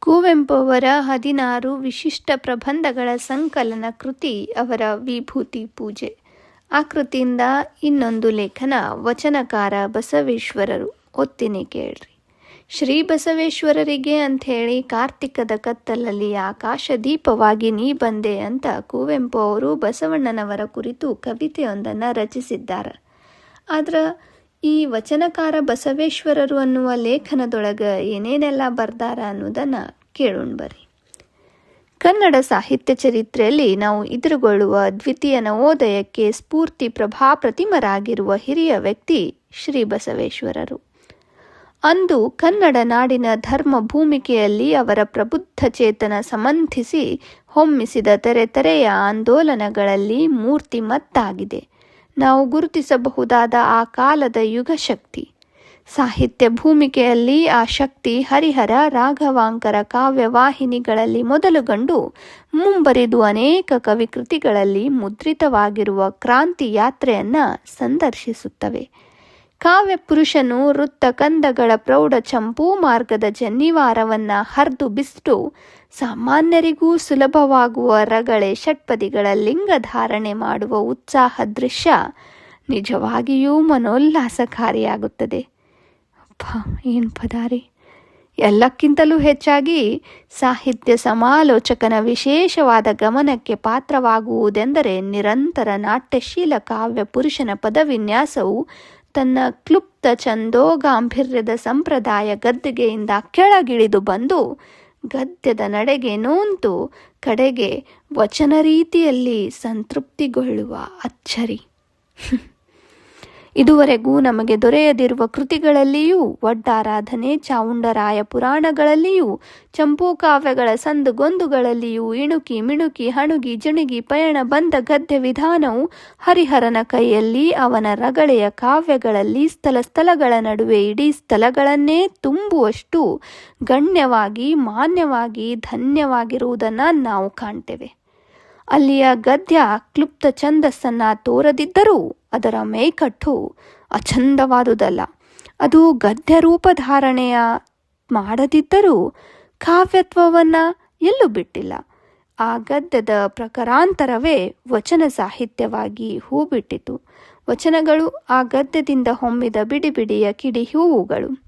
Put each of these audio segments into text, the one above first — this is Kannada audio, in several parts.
ಕುವೆಂಪು ಅವರ ಹದಿನಾರು ವಿಶಿಷ್ಟ ಪ್ರಬಂಧಗಳ ಸಂಕಲನ ಕೃತಿ ಅವರ ವಿಭೂತಿ ಪೂಜೆ. ಆ ಕೃತಿಯಿಂದ ಇನ್ನೊಂದು ಲೇಖನ ವಚನಕಾರ ಬಸವೇಶ್ವರರು ಒತ್ತಿನಿ ಕೇಳ್ರಿ. ಶ್ರೀ ಬಸವೇಶ್ವರರಿಗೆ ಅಂಥೇಳಿ ಕಾರ್ತಿಕದ ಕತ್ತಲಲ್ಲಿ ಆಕಾಶ ದೀಪವಾಗಿ ನೀ ಬಂದೆ ಅಂತ ಕುವೆಂಪು ಅವರು ಬಸವಣ್ಣನವರ ಕುರಿತು ಕವಿತೆಯೊಂದನ್ನು ರಚಿಸಿದ್ದಾರೆ. ಆದ್ರೆ ಈ ವಚನಕಾರ ಬಸವೇಶ್ವರರು ಅನ್ನುವ ಲೇಖನದೊಳಗೆ ಏನೇನೆಲ್ಲ ಬರ್ದಾರ ಅನ್ನೋದನ್ನು ಕೇಳೋಣ ಬರ್ರಿ. ಕನ್ನಡ ಸಾಹಿತ್ಯ ಚರಿತ್ರೆಯಲ್ಲಿ ನಾವು ಎದುರುಗೊಳ್ಳುವ ದ್ವಿತೀಯ ನವೋದಯಕ್ಕೆ ಸ್ಫೂರ್ತಿ ಪ್ರಭಾಪ್ರತಿಮರಾಗಿರುವ ಹಿರಿಯ ವ್ಯಕ್ತಿ ಶ್ರೀ ಬಸವೇಶ್ವರರು. ಅಂದು ಕನ್ನಡ ನಾಡಿನ ಧರ್ಮ ಭೂಮಿಕೆಯಲ್ಲಿ ಅವರ ಪ್ರಬುದ್ಧ ಚೇತನ ಸಮಂಥಿಸಿ ಹೊಮ್ಮಿಸಿದ ತೆರೆ ತೆರೆಯ ಆಂದೋಲನಗಳಲ್ಲಿ ಮೂರ್ತಿಮತ್ತಾಗಿದೆ ನಾವು ಗುರುತಿಸಬಹುದಾದ ಆ ಕಾಲದ ಯುಗ ಶಕ್ತಿ ಸಾಹಿತ್ಯ ಭೂಮಿಕೆಯಲ್ಲಿ ಆ ಶಕ್ತಿ ಹರಿಹರ ರಾಘವಾಂಕರ ಕಾವ್ಯವಾಹಿನಿಗಳಲ್ಲಿ ಮೊದಲುಗಂಡು ಮುಂಬರಿದು ಅನೇಕ ಕವಿಕೃತಿಗಳಲ್ಲಿ ಮುದ್ರಿತವಾಗಿರುವ ಕ್ರಾಂತಿ ಯಾತ್ರೆಯನ್ನು ಸಂದರ್ಶಿಸುತ್ತವೆ. ಕಾವ್ಯ ಪುರುಷನು ವೃತ್ತ ಕಂದಗಳ ಪ್ರೌಢ ಚಂಪೂ ಮಾರ್ಗದ ಜನ್ನಿವಾರವನ್ನು ಹರಿದು ಬಿಸ್ತು ಸಾಮಾನ್ಯರಿಗೂ ಸುಲಭವಾಗುವ ರಗಳೆ ಷಟ್ಪದಿಗಳ ಲಿಂಗ ಧಾರಣೆ ಮಾಡುವ ಉತ್ಸಾಹ ದೃಶ್ಯ. ನಿಜವಾಗಿಯೂ ಮನೋಲ್ಲಾಸಕಾರಿಯಾಗುತ್ತದೆ. ಅಪ್ಪ, ಏನು ಪದಾರಿ. ಎಲ್ಲಕ್ಕಿಂತಲೂ ಹೆಚ್ಚಾಗಿ ಸಾಹಿತ್ಯ ಸಮಾಲೋಚಕನ ವಿಶೇಷವಾದ ಗಮನಕ್ಕೆ ಪಾತ್ರವಾಗುವುದೆಂದರೆ ನಿರಂತರ ನಾಟ್ಯಶೀಲ ಕಾವ್ಯ ಪುರುಷನ ಪದವಿನ್ಯಾಸವು ತನ್ನ ಕ್ಲುಪ್ತ ಚಂದೋಗಾಂಭೀರ್ಯದ ಸಂಪ್ರದಾಯ ಗದ್ದೆಗೆಯಿಂದ ಕೆಳಗಿಳಿದು ಬಂದು ಗದ್ಯದ ನಡೆಗೆ ನೋಂತು ಕಡೆಗೆ ವಚನ ರೀತಿಯಲ್ಲಿ ಸಂತೃಪ್ತಿಗೊಳ್ಳುವ ಅಚ್ಚರಿ. ಇದುವರೆಗೂ ನಮಗೆ ದೊರೆಯದಿರುವ ಕೃತಿಗಳಲ್ಲಿಯೂ ಒಡ್ಡಾರಾಧನೆ ಚಾವುಂಡರಾಯ ಪುರಾಣಗಳಲ್ಲಿಯೂ, ಚಂಪೂ ಕಾವ್ಯಗಳ ಸಂದುಗೊಂದುಗಳಲ್ಲಿಯೂ ಇಣುಕಿ ಮಿಣುಕಿ ಹಣುಗಿ ಜಿಣುಗಿ ಪಯಣ ಬಂದ ಗದ್ಯ ವಿಧಾನವು ಹರಿಹರನ ಕೈಯಲ್ಲಿ ಅವನ ರಗಳೆಯ ಕಾವ್ಯಗಳಲ್ಲಿ ಸ್ಥಳ ಸ್ಥಳಗಳ ನಡುವೆ ಇಡೀ ಸ್ಥಳಗಳನ್ನೇ ತುಂಬುವಷ್ಟು ಗಣ್ಯವಾಗಿ, ಮಾನ್ಯವಾಗಿ, ಧನ್ಯವಾಗಿರುವುದನ್ನು ನಾವು ಕಾಣ್ತೇವೆ. ಅಲ್ಲಿಯ ಗದ್ಯ ಕ್ಲುಪ್ತ ಛಂದಸ್ಸನ್ನು ತೋರದಿದ್ದರೂ ಅದರ ಮೇಕಟ್ಟು ಅಚಂದವಾದುದಲ್ಲ ಅದು ಗದ್ಯ ರೂಪಧಾರಣೆಯ ಮಾಡದಿದ್ದರೂ ಕಾವ್ಯತ್ವವನ್ನು ಎಲ್ಲೂ ಬಿಟ್ಟಿಲ್ಲ. ಆ ಗದ್ಯದ ಪ್ರಕಾರಾಂತರವೇ ವಚನ ಸಾಹಿತ್ಯವಾಗಿ ಹೂಬಿಟ್ಟಿತು. ವಚನಗಳು ಆ ಗದ್ಯದಿಂದ ಹೊಮ್ಮಿದ ಬಿಡಿ ಬಿಡಿಯ ಕಿಡಿ ಹೂವುಗಳು.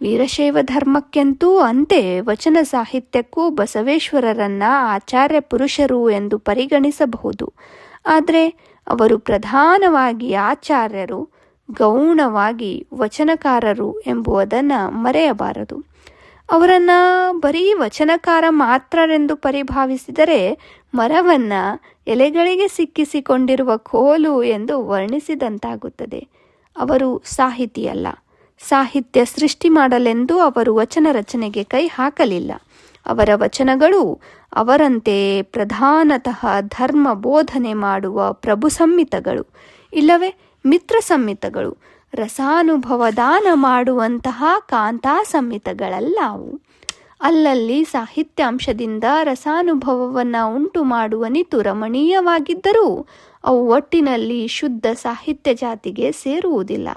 ವೀರಶೈವ ಧರ್ಮಕ್ಕೆಂತೂ ಅಂತೆ ವಚನ ಸಾಹಿತ್ಯಕ್ಕೂ ಬಸವೇಶ್ವರರನ್ನ ಆಚಾರ್ಯ ಪುರುಷರು ಎಂದು ಪರಿಗಣಿಸಬಹುದು. ಆದರೆ ಅವರು ಪ್ರಧಾನವಾಗಿ ಆಚಾರ್ಯರು, ಗೌಣವಾಗಿ ವಚನಕಾರರು ಎಂಬುದನ್ನು ಮರೆಯಬಾರದು. ಅವರನ್ನು ಬರೀ ವಚನಕಾರ ಮಾತ್ರರೆಂದು ಪರಿಭಾವಿಸಿದರೆ ಮರವನ್ನು ಎಲೆಗಳಿಗೆ ಸಿಕ್ಕಿಸಿಕೊಂಡಿರುವ ಕೋಲು ಎಂದು ವರ್ಣಿಸಿದಂತಾಗುತ್ತದೆ. ಅವರು ಸಾಹಿತಿಯಲ್ಲ. ಸಾಹಿತ್ಯ ಸೃಷ್ಟಿ ಮಾಡಲೆಂದು ಅವರು ವಚನ ರಚನೆಗೆ ಕೈ ಹಾಕಲಿಲ್ಲ. ಅವರ ವಚನಗಳು ಅವರಂತೆ ಪ್ರಧಾನತಃ ಧರ್ಮ ಬೋಧನೆ ಮಾಡುವ ಪ್ರಭು ಸಂಹಿತಗಳು ಇಲ್ಲವೇ ಮಿತ್ರ ಸಂಹಿತಗಳು ರಸಾನುಭವ ದಾನ ಮಾಡುವಂತಹ ಕಾಂತಾ ಅಲ್ಲಲ್ಲಿ ಸಾಹಿತ್ಯಾಂಶದಿಂದ ರಸಾನುಭವವನ್ನು ಉಂಟು ಮಾಡುವ ನಿತು ರಮಣೀಯವಾಗಿದ್ದರೂ ಅವು ಒಟ್ಟಿನಲ್ಲಿ ಶುದ್ಧ ಸಾಹಿತ್ಯ ಜಾತಿಗೆ ಸೇರುವುದಿಲ್ಲ.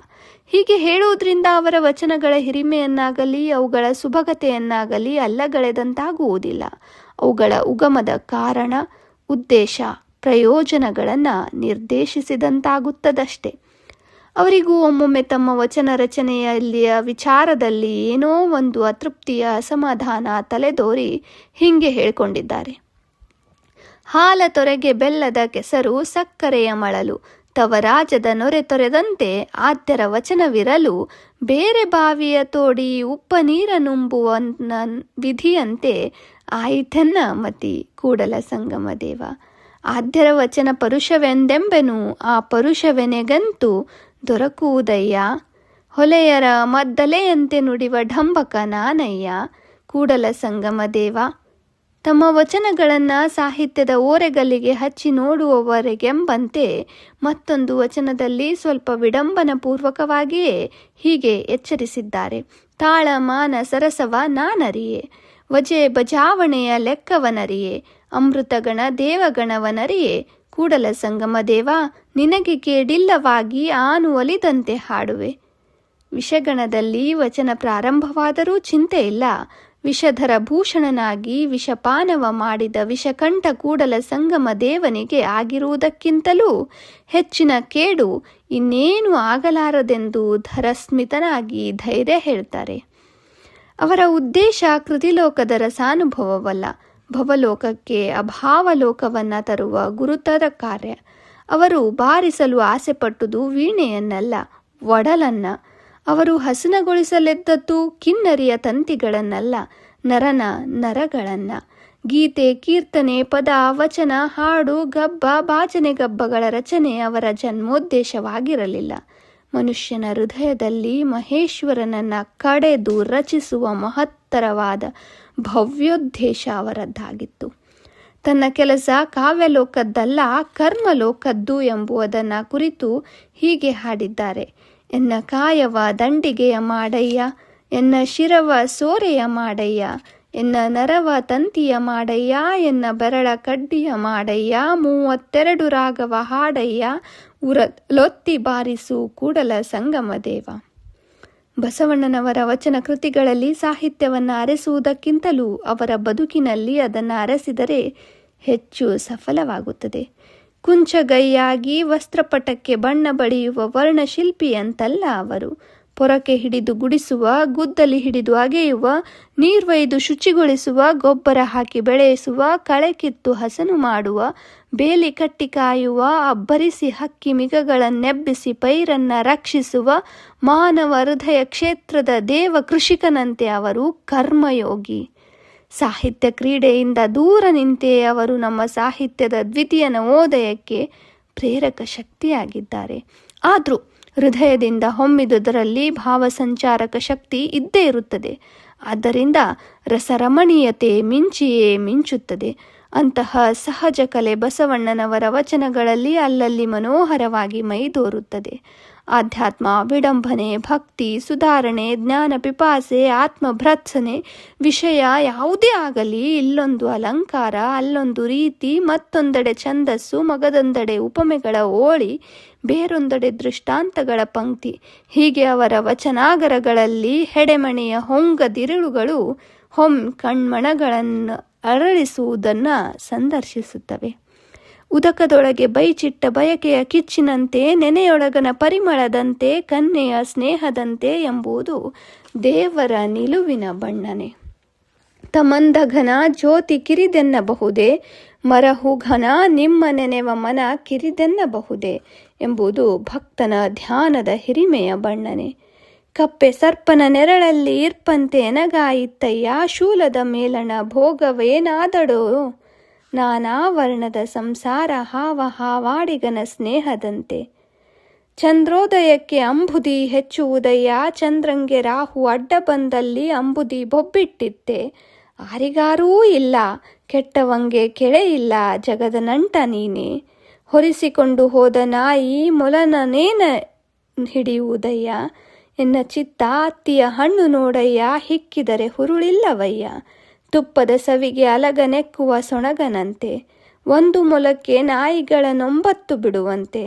ಹೀಗೆ ಹೇಳುವುದರಿಂದ ಅವರ ವಚನಗಳ ಹಿರಿಮೆಯನ್ನಾಗಲಿ, ಅವುಗಳ ಸುಭಗತೆಯನ್ನಾಗಲಿ ಅಲ್ಲಗಳೆದಂತಾಗುವುದಿಲ್ಲ. ಅವುಗಳ ಉಗಮದ ಕಾರಣ, ಉದ್ದೇಶ, ಪ್ರಯೋಜನಗಳನ್ನು ನಿರ್ದೇಶಿಸಿದಂತಾಗುತ್ತದಷ್ಟೆ. ಅವರಿಗೂ ಒಮ್ಮೊಮ್ಮೆ ತಮ್ಮ ವಚನ ರಚನೆಯಲ್ಲಿಯ ವಿಚಾರದಲ್ಲಿ ಏನೋ ಒಂದು ಅತೃಪ್ತಿಯ ಅಸಮಾಧಾನ ತಲೆದೋರಿ ಹೀಗೆ ಹೇಳಿಕೊಂಡಿದ್ದಾರೆ. ಹಾಲ ತೊರೆಗೆ ಬೆಲ್ಲದ ಕೆಸರು ಸಕ್ಕರೆಯ ಮಳಲು ತವರಾಜದ ನೊರೆ ತೊರೆದಂತೆ ಆದ್ಯರ ವಚನವಿರಲು ಬೇರೆ ಬಾವಿಯ ತೋಡಿ ಉಪ್ಪ ನೀರ ನೀರನುಂಬುವ ವಿಧಿಯಂತೆ ಆಯಿತನ್ನ ಮತಿ ಕೂಡಲ ಸಂಗಮ ದೇವ. ಆದ್ಯರ ವಚನ ಪರುಷವೆಂದೆಂಬೆನು ಆ ಪರುಷವೆನೆಗಂತೂ ದೊರಕುವುದಯ್ಯ. ಹೊಲೆಯರ ಮದ್ದಲೆಯಂತೆ ನುಡಿವ ಢಂಬಕ ನಾನಯ್ಯ. ಕೂಡಲ ಸಂಗಮ ದೇವ. ತಮ್ಮ ವಚನಗಳನ್ನು ಸಾಹಿತ್ಯದ ಓರೆಗಲ್ಲಿಗೆ ಹಚ್ಚಿ ನೋಡುವವರೆಗೆಂಬಂತೆ ಮತ್ತೊಂದು ವಚನದಲ್ಲಿ ಸ್ವಲ್ಪ ವಿಡಂಬನ ಪೂರ್ವಕವಾಗಿಯೇ ಹೀಗೆ ಎಚ್ಚರಿಸಿದ್ದಾರೆ. ತಾಳ, ಮಾನ, ಸರಸವ ನಾನರಿಯೇ. ವಜೆ, ಬಜಾವಣೆಯ ಲೆಕ್ಕವನರಿಯೇ. ಅಮೃತಗಣ, ದೇವಗಣವನರಿಯೇ. ಕೂಡಲ ಸಂಗಮ ದೇವ, ನಿನಗೆ ಕೇಡಿಲ್ಲವಾಗಿ ಆನು ಒಲಿದಂತೆ ಹಾಡುವೆ. ವಿಷಗಣದಲ್ಲಿ ವಚನ ಪ್ರಾರಂಭವಾದರೂ ಚಿಂತೆ ಇಲ್ಲ ವಿಷಧರ ಭೂಷಣನಾಗಿ ವಿಷಪಾನವ ಮಾಡಿದ ವಿಷಕಂಠ ಕೂಡಲ ಸಂಗಮ ದೇವನಿಗೆ ಆಗಿರುವುದಕ್ಕಿಂತಲೂ ಹೆಚ್ಚಿನ ಕೇಡು ಇನ್ನೇನು ಆಗಲಾರದೆಂದು ಧರಸ್ಮಿತನಾಗಿ ಧೈರ್ಯ ಹೇಳ್ತಾರೆ. ಅವರ ಉದ್ದೇಶ ಕೃತಿಲೋಕದ ರಸಾನುಭವವಲ್ಲ. ಭವಲೋಕಕ್ಕೆ ಅಭಾವಲೋಕವನ್ನು ತರುವ ಗುರುತರ ಕಾರ್ಯ. ಅವರು ಬಾರಿಸಲು ಆಸೆಪಟ್ಟುದು ವೀಣೆಯನ್ನಲ್ಲ, ಒಡಲನ್ನ. ಅವರು ಹಸನಗೊಳಿಸಲೆದ್ದದ್ದು ಕಿನ್ನರಿಯ ತಂತಿಗಳನ್ನಲ್ಲ, ನರನ ನರಗಳನ್ನ. ಗೀತೆ, ಕೀರ್ತನೆ, ಪದ, ವಚನ, ಹಾಡು, ಗಬ್ಬ ಬಾಚನೆ ಗಬ್ಬಗಳ ರಚನೆ ಅವರ ಜನ್ಮೋದ್ದೇಶವಾಗಿರಲಿಲ್ಲ. ಮನುಷ್ಯನ ಹೃದಯದಲ್ಲಿ ಮಹೇಶ್ವರನನ್ನ ಕಡೆದು ರಚಿಸುವ ಮಹತ್ತರವಾದ ಭವ್ಯೋದ್ದೇಶ ಅವರದ್ದಾಗಿತ್ತು. ತನ್ನ ಕೆಲಸ ಕಾವ್ಯಲೋಕದ್ದಲ್ಲ, ಕರ್ಮಲೋಕದ್ದು ಎಂಬುವುದನ್ನು ಕುರಿತು ಹೀಗೆ ಹಾಡಿದ್ದಾರೆ. ಎನ್ನ ಕಾಯವ ದಂಡಿಗೆಯ ಮಾಡಯ್ಯ, ಎನ್ನ ಶಿರವ ಸೋರೆಯ ಮಾಡಯ್ಯ, ಎನ್ನ ನರವ ತಂತಿಯ ಮಾಡಯ್ಯ, ಎನ್ನ ಬೆರಳ ಕಡ್ಡಿಯ ಮಾಡಯ್ಯ, ಮೂವತ್ತೆರಡು ರಾಗವ ಹಾಡಯ್ಯ, ಉರ ಲೊತ್ತಿ ಬಾರಿಸು ಕೂಡಲ ಸಂಗಮ ದೇವ. ಬಸವಣ್ಣನವರ ವಚನ ಕೃತಿಗಳಲ್ಲಿ ಸಾಹಿತ್ಯವನ್ನು ಅರೆಸುವುದಕ್ಕಿಂತಲೂ ಅವರ ಬದುಕಿನಲ್ಲಿ ಅದನ್ನು ಅರಸಿದರೆ ಹೆಚ್ಚು ಸಫಲವಾಗುತ್ತದೆ. ಕುಂಚಗೈಯಾಗಿ ವಸ್ತ್ರಪಟಕ್ಕೆ ಬಣ್ಣ ಬಳಿಯುವ ವರ್ಣಶಿಲ್ಪಿ ಅಂತಲ್ಲ ಅವರು. ಪೊರಕೆ ಹಿಡಿದು ಗುಡಿಸುವ, ಗುದ್ದಲಿ ಹಿಡಿದು ಅಗೆಯುವ, ನೀರ್ವೈದು ಶುಚಿಗೊಳಿಸುವ, ಗೊಬ್ಬರ ಹಾಕಿ ಬೆಳೆಸುವ, ಕಳೆ ಕಿತ್ತು ಹಸನು ಮಾಡುವ, ಬೇಲಿ ಕಟ್ಟಿ ಕಾಯುವ, ಅಬ್ಬರಿಸಿ ಹಕ್ಕಿ ಮಿಗಗಳನ್ನೆಬ್ಬಿಸಿ ಪೈರನ್ನ ರಕ್ಷಿಸುವ, ಮಾನವ ಹೃದಯ ಕ್ಷೇತ್ರದ ದೇವ ಕೃಷಿಕನಂತೆ ಅವರು ಕರ್ಮಯೋಗಿ. ಸಾಹಿತ್ಯ ಕ್ರೀಡೆಯಿಂದ ದೂರ ನಿಂತೇ ಅವರು ನಮ್ಮ ಸಾಹಿತ್ಯದ ದ್ವಿತೀಯ ನವೋದಯಕ್ಕೆ ಪ್ರೇರಕ ಶಕ್ತಿಯಾಗಿದ್ದಾರೆ. ಆದರೂ ಹೃದಯದಿಂದ ಹೊಮ್ಮಿದುದರಲ್ಲಿ ಭಾವಸಂಚಾರಕ ಶಕ್ತಿ ಇದ್ದೇ ಇರುತ್ತದೆ. ಆದ್ದರಿಂದ ರಸರಮಣೀಯತೆ ಮಿಂಚಿಯೇ ಮಿಂಚುತ್ತದೆ. ಅಂತಹ ಸಹಜ ಕಲೆ ಬಸವಣ್ಣನವರ ವಚನಗಳಲ್ಲಿ ಅಲ್ಲಲ್ಲಿ ಮನೋಹರವಾಗಿ ಮೈದೋರುತ್ತದೆ. ಆಧ್ಯಾತ್ಮ, ವಿಡಂಬನೆ, ಭಕ್ತಿ, ಸುಧಾರಣೆ, ಜ್ಞಾನ ಪಿಪಾಸೆ, ಆತ್ಮಭ್ರತ್ಸನೆ, ವಿಷಯ ಯಾವುದೇ ಆಗಲಿ, ಇಲ್ಲೊಂದು ಅಲಂಕಾರ, ಅಲ್ಲೊಂದು ರೀತಿ, ಮತ್ತೊಂದೆಡೆ ಛಂದಸ್ಸು, ಮಗದೊಂದೆಡೆ ಉಪಮೆಗಳ ಓಳಿ, ಬೇರೊಂದೆಡೆ ದೃಷ್ಟಾಂತಗಳ ಪಂಕ್ತಿ. ಹೀಗೆ ಅವರ ವಚನಾಗರಗಳಲ್ಲಿ ಹೆಡೆಮಣೆಯ ಹೊಂಗದಿರುಳುಗಳು ಹೊಂ ಕಣ್ಮಣಗಳನ್ನು ಅರಳಿಸುವುದನ್ನು ಸಂದರ್ಶಿಸುತ್ತವೆ. ಉದಕದೊಳಗೆ ಬೈಚಿಟ್ಟ ಬಯಕೆಯ ಕಿಚ್ಚಿನಂತೆ, ನೆನೆಯೊಳಗನ ಪರಿಮಳದಂತೆ ಕನ್ನೆಯ ಸ್ನೇಹದಂತೆ ಎಂಬುದು ದೇವರ ನಿಲುವಿನ ಬಣ್ಣನೆ. ತಮಂದಘನ ಜ್ಯೋತಿ ಕಿರಿದೆನ್ನಬಹುದೇ, ಮರಹು ಘನ ನಿಮ್ಮ ನೆನೆವ ಮನ ಕಿರಿದೆನ್ನಬಹುದೇ ಎಂಬುದು ಭಕ್ತನ ಧ್ಯಾನದ ಹಿರಿಮೆಯ ಬಣ್ಣನೆ. ಕಪ್ಪೆ ಸರ್ಪನ ನೆರಳಲ್ಲಿ ಇರ್ಪಂತೆ ಎನಗಾಯಿತ್ತಯ್ಯ ಶೂಲದ ಮೇಲಣ ಭೋಗವೇನಾದಡೋ? ನಾನಾ ವರ್ಣದ ಸಂಸಾರ ಹಾವ ಹಾವಾಡಿಗನ ಸ್ನೇಹದಂತೆ. ಚಂದ್ರೋದಯಕ್ಕೆ ಅಂಬುದಿ ಹೆಚ್ಚುವುದಯ್ಯ, ಚಂದ್ರಂಗೆ ರಾಹು ಅಡ್ಡ ಬಂದಲ್ಲಿ ಅಂಬುದಿ ಬೊಬ್ಬಿಟ್ಟಿತ್ತೆ. ಆರಿಗಾರೂ ಇಲ್ಲ, ಕೆಟ್ಟವಂಗೆ ಕೆಳೆ ಇಲ್ಲ ಜಗದ ನಂಟ ನೀನೆ. ಹೊರಿಸಿಕೊಂಡು ಹೋದ ನಾಯಿ ಮೊಲನನೇನ ಹಿಡಿಯುವುದಯ್ಯ? ಎನ್ನ ಚಿತ್ತ, ಅತ್ತಿಯ ಹಣ್ಣು ನೋಡಯ್ಯ, ಹಿಕ್ಕಿದರೆ ಹುರುಳಿಲ್ಲವಯ್ಯ? ತುಪ್ಪದ ಸವಿಗೆ ಅಲಗನೆಕ್ಕುವ ಸೊಣಗನಂತೆ, ಒಂದು ಮೊಲಕ್ಕೆ ನಾಯಿಗಳ ನೊಂಬತ್ತು ಬಿಡುವಂತೆ,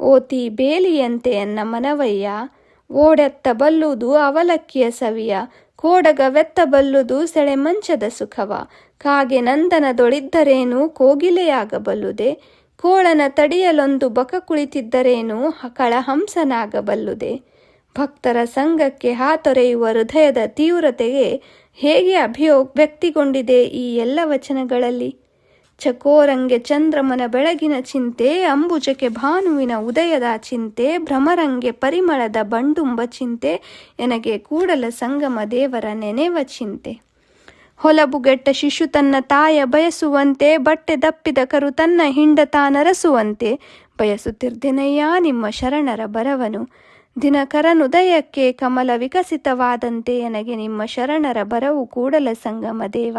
ಓತಿ ಬೇಲಿಯಂತೆ ಎನ್ನ ಮನವಯ್ಯ, ಓಡೆತ್ತ ಬಲ್ಲುದು ಅವಲಕ್ಕಿಯ ಸವಿಯ ಕೋಡಗವೆತ್ತ ಬಲ್ಲುದು ಸೆಳೆ ಮಂಚದ ಸುಖವ, ಕಾಗೆ ನಂದನದೊಳಿದ್ದರೇನು ಕೋಗಿಲೆಯಾಗಬಲ್ಲುದೆ, ಕೋಳನ ತಡಿಯಲೊಂದು ಬಕ ಕುಳಿತಿದ್ದರೇನು ಕಳಹಂಸನಾಗಬಲ್ಲುದೆ ಭಕ್ತರ ಸಂಘಕ್ಕೆ ಹಾತೊರೆಯುವ ಹೃದಯದ ತೀವ್ರತೆಗೆ ಹೇಗೆ ಅಭಿಯೋ, ವ್ಯಕ್ತಿಗೊಂಡಿದೆ ಈ ಎಲ್ಲ ವಚನಗಳಲ್ಲಿ? ಚಕೋರಂಗೆ ಚಂದ್ರಮನ ಬೆಳಗಿನ ಚಿಂತೆ, ಅಂಬುಜಕ್ಕೆ ಭಾನುವಿನ ಉದಯದ ಚಿಂತೆ, ಭ್ರಮರಂಗೆ ಪರಿಮಳದ ಬಂಡುಂಬ ಚಿಂತೆ, ಎನಗೆ ಕೂಡಲ ಸಂಗಮ ದೇವರ ನೆನೆವ ಚಿಂತೆ. ಹೊಲಬುಗೆಟ್ಟ ಶಿಶು ತನ್ನ ತಾಯ ಬಯಸುವಂತೆ, ಬಟ್ಟೆ ದಪ್ಪಿದ ಕರು ತನ್ನ ಹಿಂಡತಾನರಸುವಂತೆ ಬಯಸುತ್ತಿರ್ದೆನಯ್ಯ ನಿಮ್ಮ ಶರಣರ ಬರವನು. ದಿನಕರನುದಯಕ್ಕೆ ಕಮಲ ವಿಕಸಿತವಾದಂತೆ ನನಗೆ ನಿಮ್ಮ ಶರಣರ ಬರವು ಕೂಡಲ ಸಂಗಮ ದೇವ.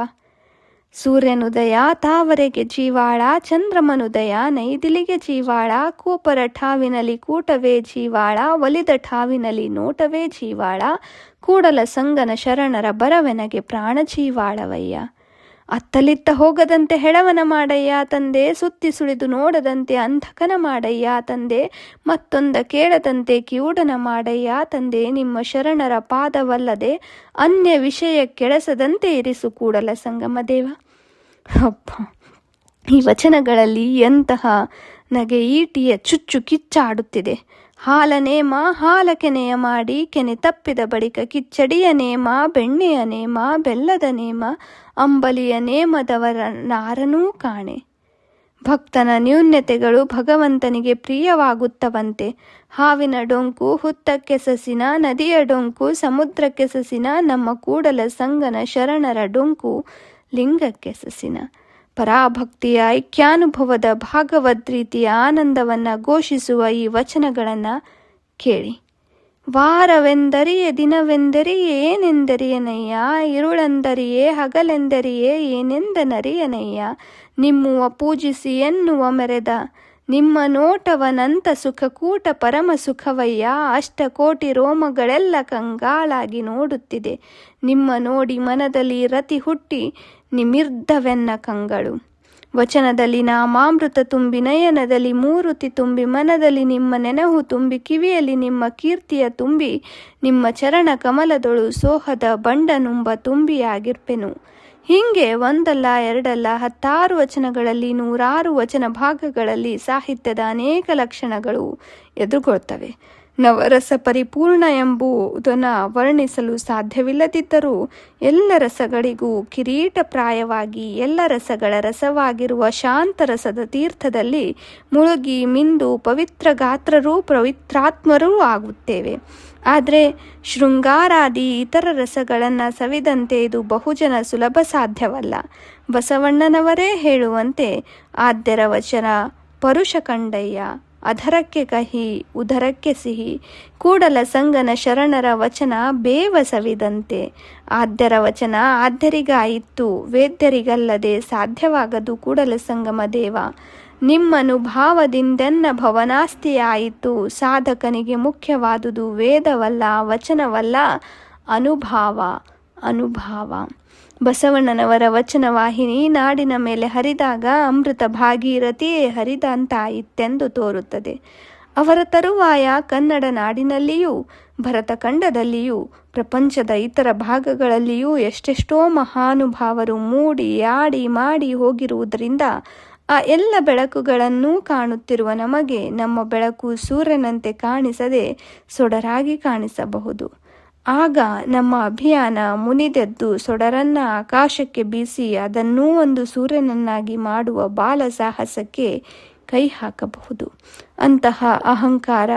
ಸೂರ್ಯನುದಯ ತಾವರೆಗೆ ಜೀವಾಳ ಚಂದ್ರಮನುದಯ ನೈದಿಲಿಗೆ ಜೀವಾಳ, ಕೂಪರ ಠಾವಿನಲ್ಲಿ ಕೂಟವೇ ಜೀವಾಳ, ಒಲಿದ ಠಾವಿನಲ್ಲಿ ನೋಟವೇ ಜೀವಾಳ, ಕೂಡಲ ಸಂಗನ ಶರಣರ ಬರವೆನಗೆ ಪ್ರಾಣ ಜೀವಾಳವಯ್ಯ. ಅತ್ತಲಿತ್ತ ಹೋಗದಂತೆ ಹೆಳವನ ಮಾಡಯ್ಯ, ತಂದೆ ಸುತ್ತಿ ಸುಳಿದು ನೋಡದಂತೆ ಅಂಧಕನ ಮಾಡಯ್ಯ, ತಂದೆ ಮತ್ತೊಂದ ಕೇಳದಂತೆ ಕಿವುಡನ ಮಾಡಯ್ಯ, ತಂದೆ ನಿಮ್ಮ ಶರಣರ ಪಾದವಲ್ಲದೆ ಅನ್ಯ ವಿಷಯ ಕೆಳಸದಂತೆ ಇರಿಸು ಕೂಡಲ ಸಂಗಮ ದೇವ. ಅಪ್ಪ, ಈ ವಚನಗಳಲ್ಲಿ ಎಂತಹ ನಗೆ ಈಟಿಯ ಚುಚ್ಚು ಕಿಚ್ಚಾಡುತ್ತಿದೆ. ಹಾಲ ನೇಮ ಹಾಲ ಕೆನೆಯ ಮಾಡಿ, ಕೆನೆ ತಪ್ಪಿದ ಬಳಿಕ ಕಿಚ್ಚಡಿಯ ನೇಮ, ಬೆಣ್ಣೆಯ ನೇಮ, ಬೆಲ್ಲದ ನೇಮ, ಅಂಬಲಿಯ ನೇಮದವರ ನಾರನೂ ಕಾಣೆ. ಭಕ್ತನ ನ್ಯೂನ್ಯತೆಗಳು ಭಗವಂತನಿಗೆ ಪ್ರಿಯವಾಗುತ್ತವಂತೆ. ಹಾವಿನ ಡೊಂಕು, ಹುತ್ತಕ್ಕೆ ಸಸಿನ, ನದಿಯ ಡೊಂಕು, ಸಮುದ್ರಕ್ಕೆ ಸಸಿನ, ನಮ್ಮ ಕೂಡಲ ಸಂಗನ ಶರಣರ ಡೊಂಕು, ಲಿಂಗಕ್ಕೆ ಸಸಿನ. ಪರಾಭಕ್ತಿಯ, ಐಕ್ಯಾನುಭವದ ಭಾಗವದ್ ರೀತಿಯ ಆನಂದವನ್ನು ಘೋಷಿಸುವ ಈ ವಚನಗಳನ್ನು ಕೇಳಿ. ವಾರವೆಂದರಿಯೇ, ದಿನವೆಂದರಿಯೇ, ಏನೆಂದರಿಯನಯ್ಯ? ಇರುಳೆಂದರಿಯೇ, ಹಗಲೆಂದರಿಯೇ, ಏನೆಂದನರಿಯನಯ್ಯ? ನಿಮ್ಮುವ ಪೂಜಿಸಿ ಎನ್ನುವ ಮೆರೆದ ನಿಮ್ಮ ನೋಟವನಂತ ಸುಖಕೂಟ ಪರಮ ಸುಖವಯ್ಯ ಅಷ್ಟಕೋಟಿ ರೋಮಗಳೆಲ್ಲ ಕಂಗಾಳಾಗಿ ನೋಡುತ್ತಿದೆ. ನಿಮ್ಮ ನೋಡಿ ಮನದಲ್ಲಿ ರತಿ ಹುಟ್ಟಿ ನಿಮಿರ್ಧವೆನ್ನ ಕಂಗಳು. ವಚನದಲ್ಲಿ ನಾಮಾಮೃತ ತುಂಬಿ ನಯನದಲ್ಲಿ ಮೂರುತಿ ತುಂಬಿ ಮನದಲ್ಲಿ ನಿಮ್ಮ ನೆನಹು ತುಂಬಿ ಕಿವಿಯಲ್ಲಿ ನಿಮ್ಮ ಕೀರ್ತಿಯ ತುಂಬಿ ನಿಮ್ಮ ಚರಣ ಕಮಲದೊಳು ಸೋಹದ ಬಂಡನುಂಬ ತುಂಬಿಯಾಗಿರ್ಪೆನು. ಹೀಗೆ ಒಂದಲ್ಲ, ಎರಡಲ್ಲ, ಹತ್ತಾರು ವಚನಗಳಲ್ಲಿ, ನೂರಾರು ವಚನ ಭಾಗಗಳಲ್ಲಿ ಸಾಹಿತ್ಯದ ಅನೇಕ ಲಕ್ಷಣಗಳು ಎದುರುಗೊಳ್ತವೆ. ನವರಸ ಪರಿಪೂರ್ಣ ಎಂಬುದನ್ನು ವರ್ಣಿಸಲು ಸಾಧ್ಯವಿಲ್ಲದಿದ್ದರೂ ಎಲ್ಲ ರಸಗಳಿಗೂ ಕಿರೀಟಪ್ರಾಯವಾಗಿ, ಎಲ್ಲ ರಸಗಳ ರಸವಾಗಿರುವ ಶಾಂತರಸದ ತೀರ್ಥದಲ್ಲಿ ಮುಳುಗಿ, ಮಿಂದು, ಪವಿತ್ರ ಗಾತ್ರರೂ, ಪವಿತ್ರಾತ್ಮರೂ ಆಗುತ್ತೇವೆ. ಆದರೆ ಶೃಂಗಾರಾದಿ ಇತರ ರಸಗಳನ್ನು ಸವಿದಂತೆ ಇದು ಬಹುಜನ ಸುಲಭ ಸಾಧ್ಯವಲ್ಲ. ಬಸವಣ್ಣನವರೇ ಹೇಳುವಂತೆ, ಆದ್ಯರ ವಚನ ಪರುಷ ಕಂಡಯ್ಯ ಅಧರಕ್ಕೆ ಕಹಿ, ಉದರಕ್ಕೆ ಸಿಹಿ, ಕೂಡಲ ಸಂಗನ ಶರಣರ ವಚನ ಬೇವ ಸವಿದಂತೆ. ಆದ್ಯರ ವಚನ ಆದ್ಯರಿಗಾಯಿತು, ವೇದ್ಯರಿಗಲ್ಲದೆ ಸಾಧ್ಯವಾಗದು ಕೂಡಲ ಸಂಗಮ ದೇವ. ನಿಮ್ಮನುಭಾವದಿಂದೆನ್ನ ಭವನಾಸ್ತಿಯಾಯಿತು. ಸಾಧಕನಿಗೆ ಮುಖ್ಯವಾದುದು ವೇದವಲ್ಲ, ವಚನವಲ್ಲ, ಅನುಭಾವ ಅನುಭಾವ. ಬಸವಣ್ಣನವರ ವಚನವಾಹಿನಿ ನಾಡಿನ ಮೇಲೆ ಹರಿದಾಗ ಅಮೃತ ಭಾಗೀರಥಿಯೇ ಹರಿದಂತಾಯಿತೆಂದು ತೋರುತ್ತದೆ. ಅವರ ತರುವಾಯ ಕನ್ನಡ ನಾಡಿನಲ್ಲಿಯೂ, ಭರತಖಂಡದಲ್ಲಿಯೂ, ಪ್ರಪಂಚದ ಇತರ ಭಾಗಗಳಲ್ಲಿಯೂ ಎಷ್ಟೆಷ್ಟೋ ಮಹಾನುಭಾವರು ಮೂಡಿ, ಆಡಿ, ಮಾಡಿ ಹೋಗಿರುವುದರಿಂದ ಆ ಎಲ್ಲ ಬೆಳಕುಗಳನ್ನೂ ಕಾಣುತ್ತಿರುವ ನಮಗೆ ನಮ್ಮ ಬೆಳಕು ಸೂರ್ಯನಂತೆ ಕಾಣಿಸದೆ ಸೊಡರಾಗಿ ಕಾಣಿಸಬಹುದು. ಆಗ ನಮ್ಮ ಅಭಿಯಾನ ಮುನಿದೆದ್ದು ಸೊಡರನ್ನ ಆಕಾಶಕ್ಕೆ ಬೀಸಿ ಅದನ್ನೂ ಒಂದು ಸೂರ್ಯನನ್ನಾಗಿ ಮಾಡುವ ಬಾಲ ಸಾಹಸಕ್ಕೆ ಕೈ ಹಾಕಬಹುದು. ಅಂತಹ ಅಹಂಕಾರ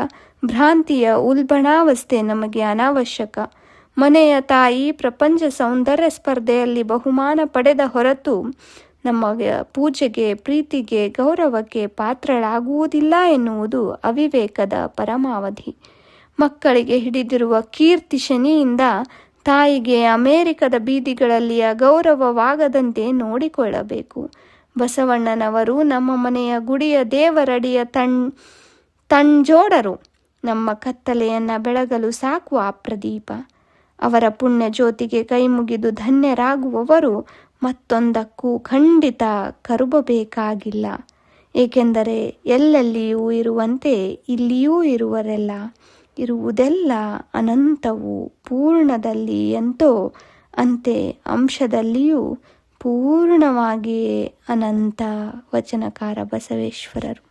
ಭ್ರಾಂತಿಯ ಉಲ್ಬಣಾವಸ್ಥೆ ನಮಗೆ ಅನಾವಶ್ಯಕ. ಮನೆಯ ತಾಯಿ ಪ್ರಪಂಚ ಸೌಂದರ್ಯ ಸ್ಪರ್ಧೆಯಲ್ಲಿ ಬಹುಮಾನ ಪಡೆದ ಹೊರತು ನಮ್ಮ ಪೂಜೆಗೆ, ಪ್ರೀತಿಗೆ, ಗೌರವಕ್ಕೆ ಪಾತ್ರಳಾಗುವುದಿಲ್ಲ ಎನ್ನುವುದು ಅವಿವೇಕದ ಪರಮಾವಧಿ. ಮಕ್ಕಳಿಗೆ ಹಿಡಿದಿರುವ ಕೀರ್ತಿ ಶನಿಯಿಂದ ತಾಯಿಗೆ ಅಮೇರಿಕದ ಬೀದಿಗಳಲ್ಲಿಯ ಗೌರವವಾಗದಂತೆ ನೋಡಿಕೊಳ್ಳಬೇಕು. ಬಸವಣ್ಣನವರು ನಮ್ಮ ಮನೆಯ ಗುಡಿಯ ದೇವರಡಿಯ ತಣ್, ತಣ್ಜೋಡರು. ನಮ್ಮ ಕತ್ತಲೆಯನ್ನು ಬೆಳಗಲು ಸಾಕು ಆ ಪ್ರದೀಪ. ಅವರ ಪುಣ್ಯ ಜ್ಯೋತಿಗೆ ಕೈಮುಗಿದು ಧನ್ಯರಾಗುವವರು ಮತ್ತೊಂದಕ್ಕೂ ಖಂಡಿತ ಕರುಬಬೇಕಾಗಿಲ್ಲ. ಏಕೆಂದರೆ ಎಲ್ಲೆಲ್ಲಿಯೂ ಇರುವಂತೆ ಇಲ್ಲಿಯೂ ಇರುವರೆಲ್ಲ ಇರುವುದೆಲ್ಲ ಅನಂತವು ಪೂರ್ಣದಲ್ಲಿ ಎಂತೋ ಅಂತೆ ಅಂಶದಲ್ಲಿಯೂ ಪೂರ್ಣವಾಗಿಯೇ ಅನಂತ. ವಚನಕಾರ ಬಸವೇಶ್ವರರು.